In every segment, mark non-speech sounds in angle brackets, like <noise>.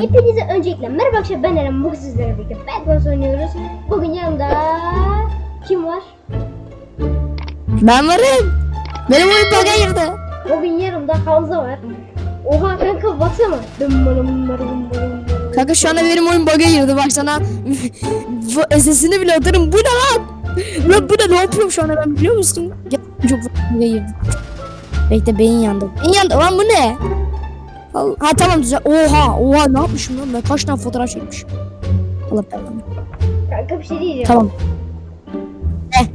Hepinize öncelikle merhaba arkadaşlar ben Eren bugün sizlerle birlikte Bad Wars oynuyoruz. Bugün yanımda kim var? Ben varım. Benim oyun bug'a girdi. Bugün yanımda Hamza var. Oha kanka baksana. Dım bırım bırım bırım. Kanka şu anda benim oyun bug'a girdi. Bak sana bu sesini bile atarım. Bu ne lan? Lan bu ne? Ne yapıyorum şu anda ben biliyor musun? Çok bug'a girdi. Bekle beyin yandı. Beyin yandı. Lan bu ne? Al- Ha tamam güzel. Oha oha ne yapmışım lan ben kaç tane fotoğraf çekmişim. Allah belanı. Kanka bir şey diyeceğim. Tamam. Eh.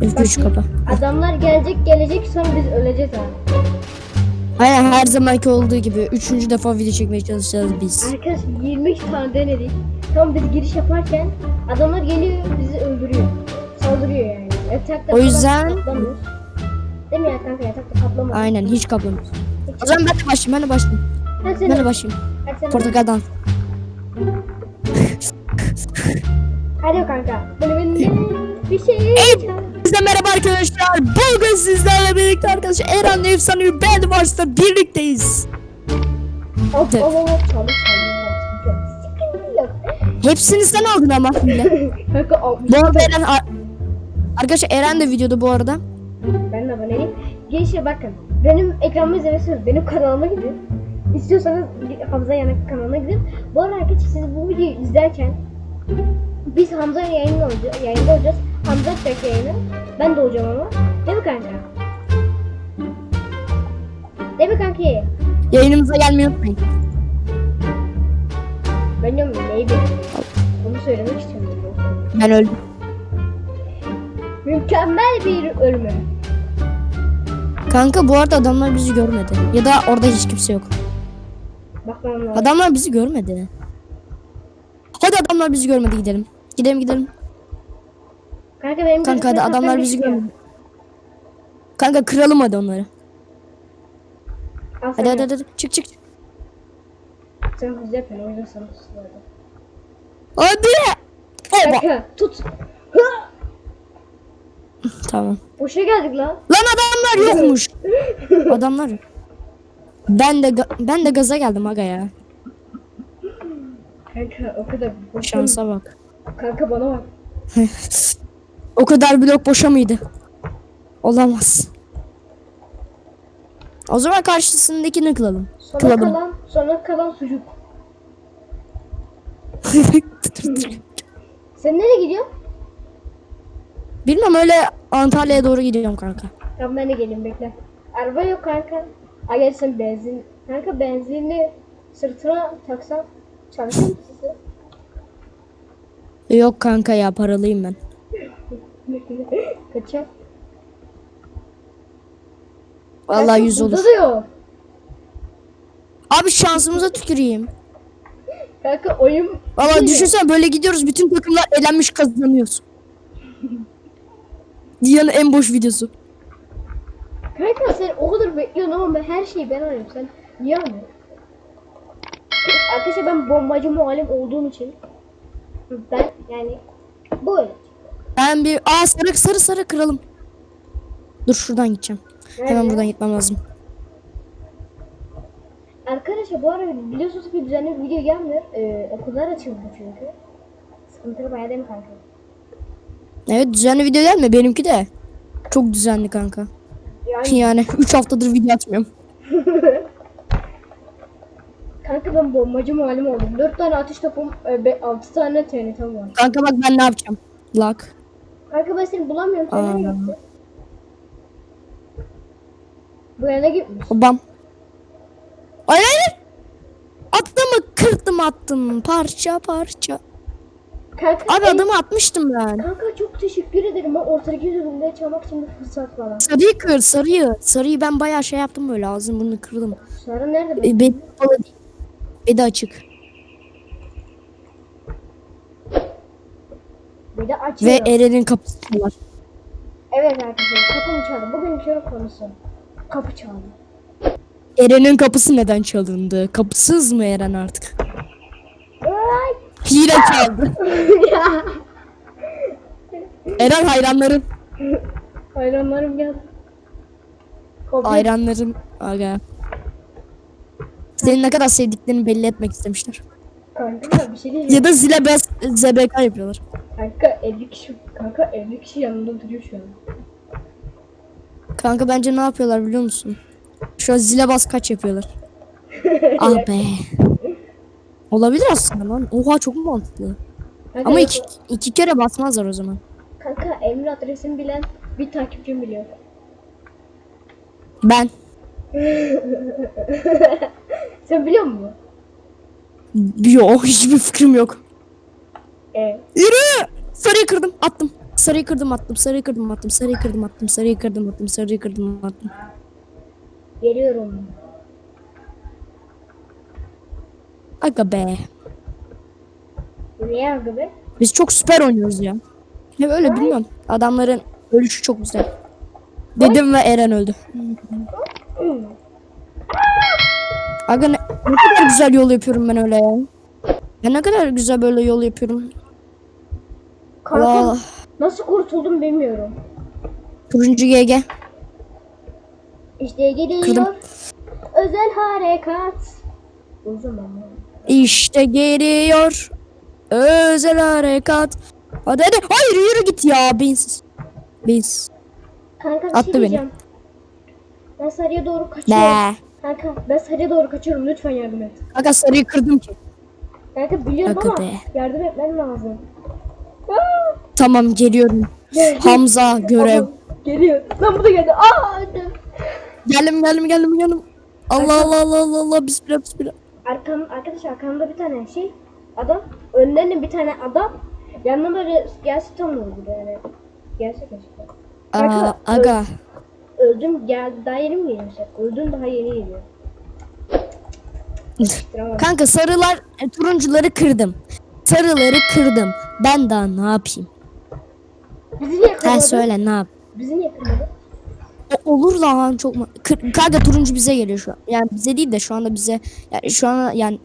F3 kapa. Adamlar gelecek gelecek sonra biz öleceğiz abi. Aynen her zamanki olduğu gibi üçüncü defa video çekmeye çalışacağız biz. Arkadaş 22 tane denedik. Tam biz giriş yaparken adamlar geliyor bizi öldürüyor. Saldırıyor yani. Yatakta O yüzden- falan kaplamıyoruz. Değil mi ya kanka yatakta kaplamıyoruz. Aynen hiç kaplamıyoruz. O zaman ben de başlayayım ben de başlayayım. Sen Ben de başlayayım. Portakaldan. Hadi kanka. Bir şey. Size merhaba arkadaşlar. Bugün sizlerle birlikte arkadaşlar Eren Efsanevi Band Wars'ta birlikteyiz. Hop Evet. çalı. Hepsini sen aldın ama. Kanka bu arada Eren... ar- Arkadaşlar Eren de videoda bu arada. Ben de aboneyim. Gençler bakın. Benim ekranımı izlemesiniz. Benim kanalıma gidin. İstiyorsanız Hamza Yanak kanalına gidin. Bu arada arkadaşlar siz bu videoyu izlerken biz Hamza yayında olacağız. Yayında olacağız. Hamza tek yayını. Ben de olacağım ama. Değil mi kanka? Değil mi kanki? Yayınımıza gelmeyi unutmayın. Ben diyorum neyi bekliyorum? Onu söylemek istiyorum. Ben öldüm. Mükemmel bir ölümü. Kanka bu arada adamlar bizi görmedi. Ya da orada hiç kimse yok. Bakmam lazım. Adamlar bizi görmedi. Hadi adamlar bizi görmedi gidelim. Gidelim gidelim. Kanka benim Kanka hadi adamlar bizi şey görmedi. Kanka kıralım hadi onları. Al Hadi hadi hadi. hadi. Çık çık. Sen hızlı yapıyorsun o yüzden sana. Hadi. Oba. Kanka tut. Tamam. Boşa geldik lan. Lan adamlar yokmuş. <laughs> adamlar. Ben de ben de gaza geldim aga ya. Kanka o kadar boşa Şansa bak. Kanka bana bak. <laughs> o kadar blok boşa mıydı? Olamaz. O zaman karşısındakini kılalım. Sonra Kıladım. kalan, sonra kalan sucuk. <laughs> Sen nereye gidiyorsun? Bilmem öyle Antalya'ya doğru gidiyorum kanka. Tamam ben de geleyim bekle. Araba yok kanka. Ay gel sen benzin. Kanka benzinli sırtına taksan çalışır mı size? Yok kanka ya paralıyım ben. <laughs> Kaça? Vallahi yüz olur. burada da yok. Abi şansımıza tüküreyim. Kanka oyun... Valla Değil. düşünsene böyle gidiyoruz bütün takımlar elenmiş kazanıyoruz. Dünyanın en boş videosu. Kanka sen o kadar bekliyorsun ama ben her şeyi ben arıyorum. Sen niye anlıyorsun? Arkadaşlar ben bombacı muallim olduğum için ben yani böyle. Ben bir aa sarı sarı sarı kıralım. Dur şuradan gideceğim. Hemen buradan gitmem lazım. Arkadaşlar bu arada biliyorsunuz ki düzenli video gelmiyor. Ee, okullar açıldı çünkü. Sıkıntılı bayağı değil mi kanka? Evet düzenli video gelme benimki de. Çok düzenli kanka. Yani <laughs> Yani 3 haftadır video atmıyorum. kanka ben bombacı muallim oldum. 4 tane atış topum, 6 tane TNT'm var. Kanka bak ben ne yapacağım. Lak. Kanka ben seni bulamıyorum. Sen gittin? Bu yana gitmiş. Bam. Ay hayır. Attım kırdım attım. Parça parça. Kanka, Abi adamı atmıştım ben. Kanka çok teşekkür ederim. Ben ortadaki yüzümde çalmak için bir fırsat bana. Sarıyı kır sarıyı. Sarıyı ben bayağı şey yaptım böyle ağzını burnunu kırdım. Sonra nerede? E, Bedi kapalı değil. Bedi açık. Bir de Ve. Eren'in kapısı var. Evet arkadaşlar kapımı çaldı. Bugün şöyle konusu. Kapı çaldı. Eren'in kapısı neden çalındı? Kapısız mı Eren artık? Ay! Hile çaldı. <laughs> Eren hayranlarım. Hayranlarım geldi. Kopya- Hayranlarım. Aga. Seni ne kadar sevdiklerini belli etmek istemişler. Kanka bir şey mi? Ya da zile bas ZBK yapıyorlar. Kanka 50 kişi kanka 50 kişi yanında duruyor şu an. Kanka bence ne yapıyorlar biliyor musun? Şu an zile bas kaç yapıyorlar. <laughs> ah be. <laughs> Olabilir aslında lan. Oha çok mantıklı. Kanka Ama yok. iki, iki kere basmazlar o zaman. Kanka Emre adresini bilen bir takipçim biliyor. Ben. <laughs> Sen biliyor musun? Yok hiçbir fikrim yok. Ee, Yürü! Sarıyı kırdım attım. Sarıyı kırdım attım. Sarıyı kırdım attım. Sarıyı kırdım attım. Sarıyı kırdım attım. Sarıyı kırdım attım. geliyorum. Aga be. Niye abi be? Biz çok süper oynuyoruz ya. Ne öyle bilmiyorum. Adamların ölüşü çok güzel. Dedim ve Eren öldü. Aga ne, ne kadar güzel yol yapıyorum ben öyle ya. Ya ne kadar güzel böyle yol yapıyorum. Kanka Allah. nasıl kurtuldum bilmiyorum. Turuncu GG. İşte geliyor. Kırdım. Özel harekat. O zaman İşte geliyor. Özel harekat. Hadi hadi. Hayır yürü git ya. Beyinsiz. Beyinsiz. Kanka Attı şey beni. Ben sarıya doğru kaçıyorum. Ne? Kanka ben sarıya doğru kaçıyorum lütfen yardım et. Aga sarıyı kırdım ki. Kanka biliyorum Aga ama be. yardım etmen lazım. Aa! Tamam geliyorum. Gel, Hamza görev. Aha, Geliyor. Lan bu da geldi. Aa! Geldim geldim geldim geldim. Allah Allah Allah Allah Allah bismillah bismillah. Arkam, arkadaş arkamda bir tane şey adam. Önden de bir tane adam. Yanına böyle gelse tam olurdu yani. Gelse keşke. Aa, aga. Öldüm geldi. Daha yeni mi geliyor? işte? Öldüm daha yeni geliyor. Kanka sarılar e, turuncuları kırdım. Sarıları kırdım. Ben daha ne yapayım? Bizi niye Sen kırmadın? söyle ne yap? Bizi niye kırmadın? Olur lan çok Kır, kanka turuncu bize geliyor şu an. Yani bize değil de şu anda bize yani şu an yani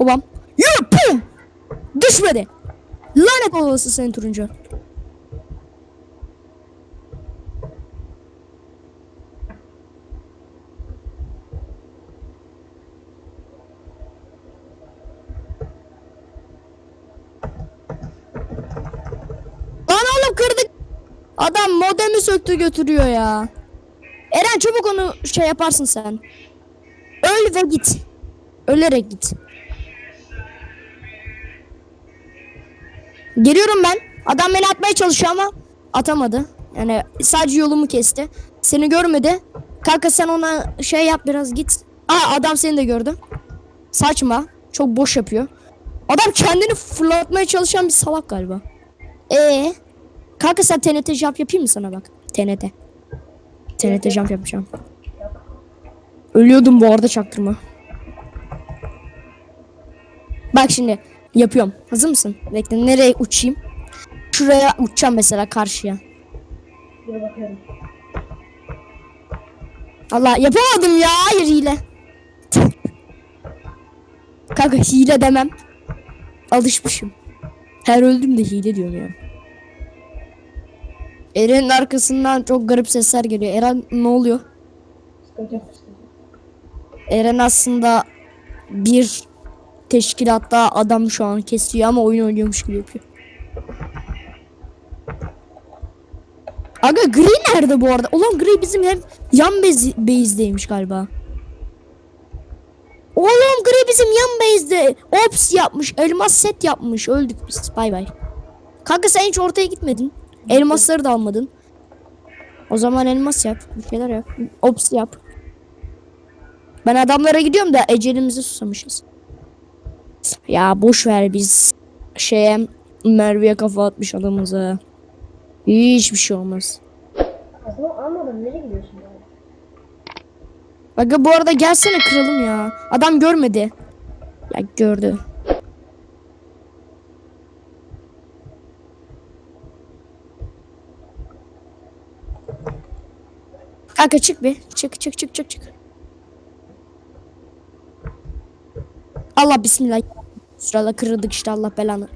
Babam. Yürü pum. Düşmedi. Lanet olası senin turuncu. Lan oğlum kırdık. Adam modemi söktü götürüyor ya. Eren çabuk onu şey yaparsın sen. Öl ve git. Ölerek git. Geliyorum ben. Adam beni atmaya çalışıyor ama atamadı. Yani sadece yolumu kesti. Seni görmedi. Kanka sen ona şey yap biraz git. Aa adam seni de gördü. Saçma. Çok boş yapıyor. Adam kendini fırlatmaya çalışan bir salak galiba. Ee, kanka sen TNT jump yapayım mı sana bak? TNT. TNT jump yapacağım. Ölüyordum bu arada çaktırma. Bak şimdi yapıyorum. Hazır mısın? Bekle nereye uçayım? Şuraya uçacağım mesela karşıya. Dur. Allah yapamadım ya. Hayır hile. Kanka hile demem. Alışmışım. Her öldüm de hile diyorum ya. Eren'in arkasından çok garip sesler geliyor. Eren ne oluyor? Eren aslında bir teşkilatta adam şu an kesiyor ama oyun oynuyormuş gibi yapıyor. Aga Gri nerede bu arada? Ulan Gri bizim hem yan base'deymiş galiba. Oğlum Gri bizim yan base'de. Ops yapmış. Elmas set yapmış. Öldük biz. Bay bay. Kanka sen hiç ortaya gitmedin. Elmasları da almadın. O zaman elmas yap. Bir şeyler yap. Ops yap. Ben adamlara gidiyorum da ecelimizi susamışız. Ya boş ver biz şeye Merve'ye kafa atmış adamıza. Hiçbir şey olmaz. Aslında almadan nereye gidiyorsun yani? Aga bu arada gelsene kıralım ya. Adam görmedi. Ya gördü. Kanka çık bir. Çık çık çık çık çık. Allah bismillah. Sırala kırıldık işte Allah belanı.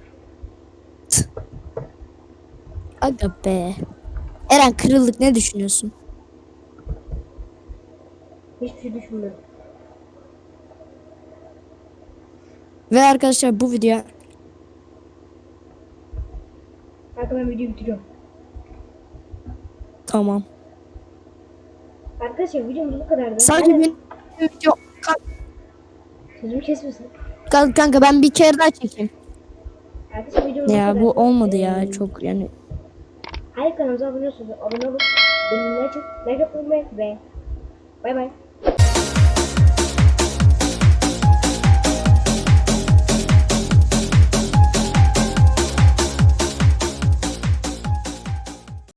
Aga be. Eren kırıldık ne düşünüyorsun? Hiçbir şey düşünmüyorum. Ve arkadaşlar bu video Kanka ben videoyu bitiriyorum. tamam. Arkadaşlar videomuz bu kadardı. Sadece Aynen. bir video Sözümü kesmesin. kan- kanka ben bir kere daha çekeyim. Arkadaşlar videomuz Ya bu olmadı ya Ee, çok yani. Hayır kanalımıza abone olursanız abone olun. Benimle çok like unutmayın ve bay bay.